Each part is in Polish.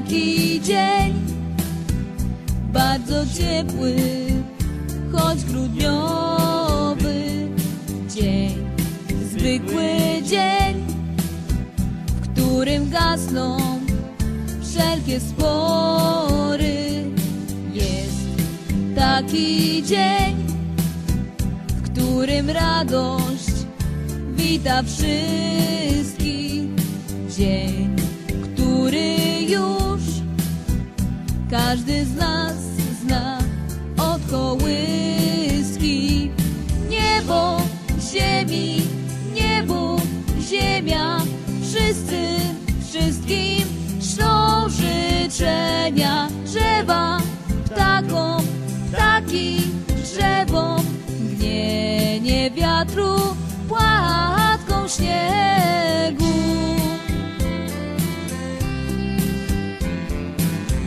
taki dzień, bardzo ciepły, choć grudniowy dzień, zwykły dzień, w którym gasną wszelkie spory. Jest taki dzień, w którym radość wita wszystkich. Każdy z nas zna od kołyski. Niebo, ziemi, niebu, ziemia, wszyscy, wszystkim ślą życzenia. Drzewa, ptakom, ptaki, drzewom, gnienie wiatru, płatką śniegu.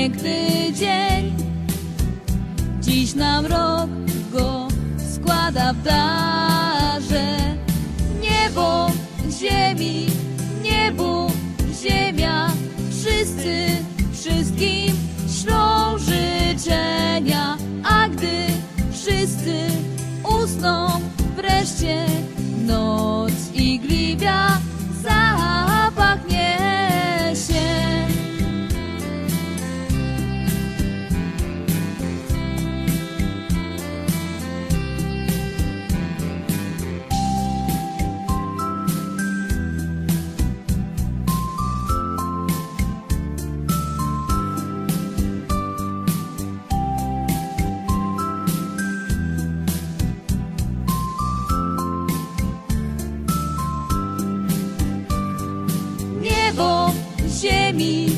Piękny dzień, dziś nam rok go składa w darze. Niebo, ziemi, niebu, ziemia, wszyscy, wszystkim ziemi,